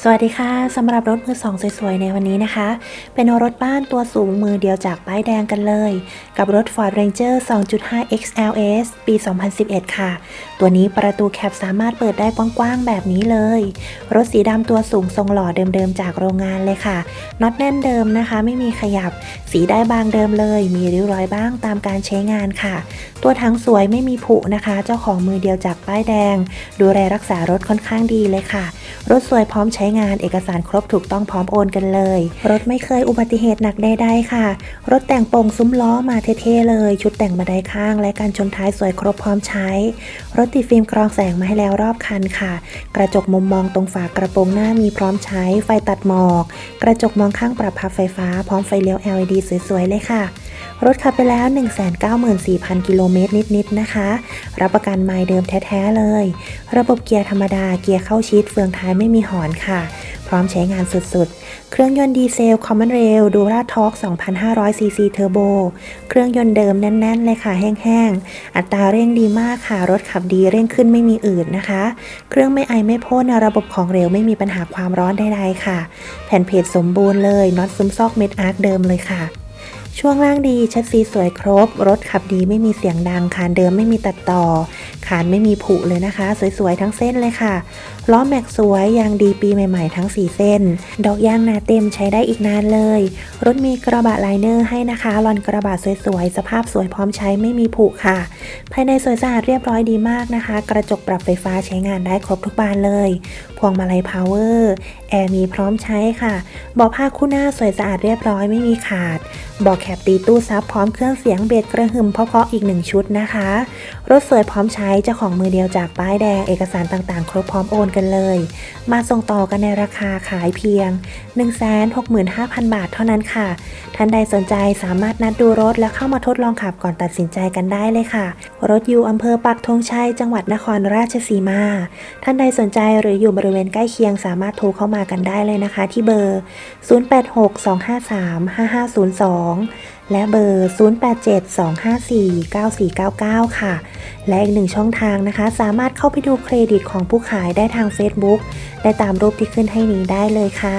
สวัสดีค่ะสำหรับรถมือสองสวยๆ ในวันนี้นะคะ เป็นรถบ้านตัวสูงมือเดียวจากป้ายแดงกันเลย กับรถ Ford Ranger 2.5 XLS ปี 2011 ค่ะ ตัวนี้ประตูแคปสามารถเปิดได้กว้างๆ แบบนี้เลย รถสีดำตัวสูงทรงหล่อเดิมๆ จากโรงงานเลยค่ะน็อตแน่นเดิมนะคะ ไม่มีขยับ สีได้บางเดิมเลย มีริ้วรอยบ้างตามการใช้งานค่ะ ตัวถังสวยไม่มีผุนะคะ เจ้าของมือเดียวจากป้ายแดง ดูแลรักษารถค่อนข้างดีเลยค่ะ รถสวยพร้อมใช้ช้งานเอกสารครบถูกต้องพร้อมโอนกันเลย รถไม่เคยอุบัติเหตุหนักใดๆค่ะ รถแต่งโป่งซุ้มล้อมาเท่ๆเลย ชุดแต่งบันไดข้าง และการชนท้ายสวยครบพร้อมใช้ รถติดฟิล์มกรองแสงมาให้แล้วรอบคันค่ะ กระจกมุมมองตรงฝากระโปรงหน้ามีพร้อมใช้ ไฟตัดหมอก กระจกมองข้างปรับพับไฟฟ้า พร้อมไฟเลี้ยว LED สวยๆเลยค่ะ รถขับไปแล้ว 194,000 กิโลเมตรนิด ๆ นะคะ รับประกันไมล์เดิมแท้ ๆ เลย ระบบเกียร์ธรรมดาเกียร์เข้าชิดเฟืองท้ายไม่มีหอนค่ะ พร้อมใช้งานสุด ๆ เครื่องยนต์ดีเซล Common Rail Dura Torque 2,500 cc Turbo เครื่องยนต์เดิมแน่น ๆ เลยค่ะ แห้ง ๆ อัตราเร่งดีมากค่ะ รถขับดีเร่งขึ้นไม่มีอืดนะคะ เครื่องไม่ไอไม่พ่นระบบของเร็วไม่มีปัญหาความร้อนใด ๆ ค่ะ แผ่นเพจสมบูรณ์เลยน็อตซุ้มซอกเม็ดอาร์คเดิมเลยค่ะ ช่วงล่างดีชัดซีสวยครบ รถขับดีไม่มีเสียงดังคานเดิมไม่มีตัดต่อขานไม่มีผุเลยนะคะ สวยๆ ทั้งเส้นเลยค่ะ ล้อแม็กสวยยางดีปีใหม่ๆ ทั้ง 4 เส้น ดอกยางหนาเต็มใช้ได้อีกนานเลย รถมีกระบะไลเนอร์ให้นะคะลอนกระบะสวยๆ สภาพสวยพร้อมใช้ไม่มีผุค่ะ ภายในสวยสะอาดเรียบร้อยดีมากนะคะ กระจกปรับไฟฟ้าใช้งานได้ครบทุกบานเลย พวงมาลัยพาวเวอร์แอร์มีพร้อมใช้ค่ะเบาะผ้าคู่หน้าสวยสะอาดเรียบร้อยไม่มีขาด บอกแคปตีตู้ซับพร้อมเครื่องเสียงเบสกระหึ่มเพาะๆอีกหนึ่งชุดนะคะ รถสวยพร้อมใช้เจ้าของมือเดียวจากป้ายแดงเอกสารต่างๆ ครบพร้อมโอนกันเลย มาส่งต่อกันในราคาขายเพียง 165,000 บาทเท่านั้นค่ะ ท่านใดสนใจสามารถนัดดูรถและเข้ามาทดลองขับก่อนตัดสินใจกันได้เลยค่ะ รถอยู่อำเภอปักธงชัยจังหวัดนครราชสีมา ท่านใดสนใจหรืออยู่บริเวณใกล้เคียงสามารถโทรเข้ามากันได้เลยนะคะ ที่เบอร์ 0862535502และเบอร์ 0872549499 ค่ะ และอีกหนึ่งช่องทางนะคะ สามารถเข้าไปดูเครดิตของผู้ขายได้ทาง Facebook ได้ตามรูปที่ขึ้นให้นี้ได้เลยค่ะ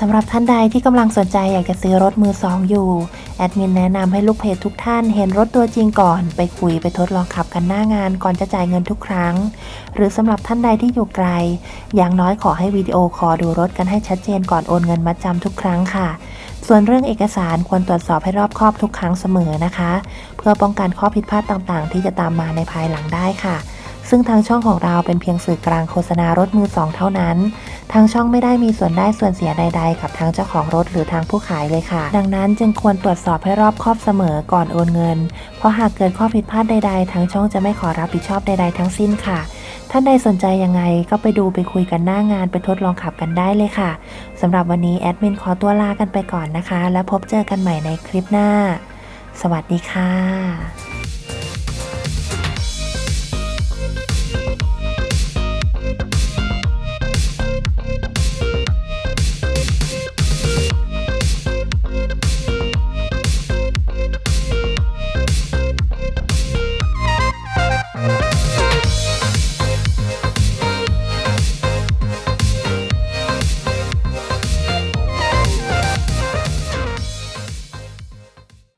สำหรับท่านใดที่กำลังสนใจอยากจะซื้อรถมือสองอยู่แอดมินแนะนำให้ลูกเพจทุกท่านเห็นรถตัวจริงก่อน ไปคุยไปทดลองขับกันหน้างานก่อนจะจ่ายเงินทุกครั้ง หรือสำหรับท่านใดที่อยู่ไกล อย่างน้อยขอให้วิดีโอคอลดูรถกันให้ชัดเจนก่อนโอนเงินมัดจำทุกครั้งค่ะ ส่วนเรื่องเอกสารควรตรวจสอบให้รอบคอบทุกครั้งเสมอนะคะ เพื่อป้องกันข้อผิดพลาดต่างๆ ที่จะตามมาในภายหลังได้ค่ะ ซึ่งทางช่องของเราเป็นเพียงสื่อกลางโฆษณารถมือสองเท่านั้น ทางช่องไม่ได้มีส่วนได้ส่วนเสียใด ๆ กับทางเจ้าของรถหรือทางผู้ขายเลยค่ะ ดังนั้นจึงควรตรวจสอบให้รอบคอบเสมอก่อนโอนเงิน เพราะหากเกิดข้อผิดพลาดใด ๆ ทางช่องจะไม่ขอรับผิดชอบใด ๆ ทั้งสิ้นค่ะ ท่านใดสนใจยังไงก็ไปดูไปคุยกันหน้างานไปทดลองขับกันได้เลยค่ะสำหรับวันนี้แอดมินขอตัวลากันไปก่อนนะคะ แล้วพบเจอกันใหม่ในคลิปหน้า สวัสดีค่ะ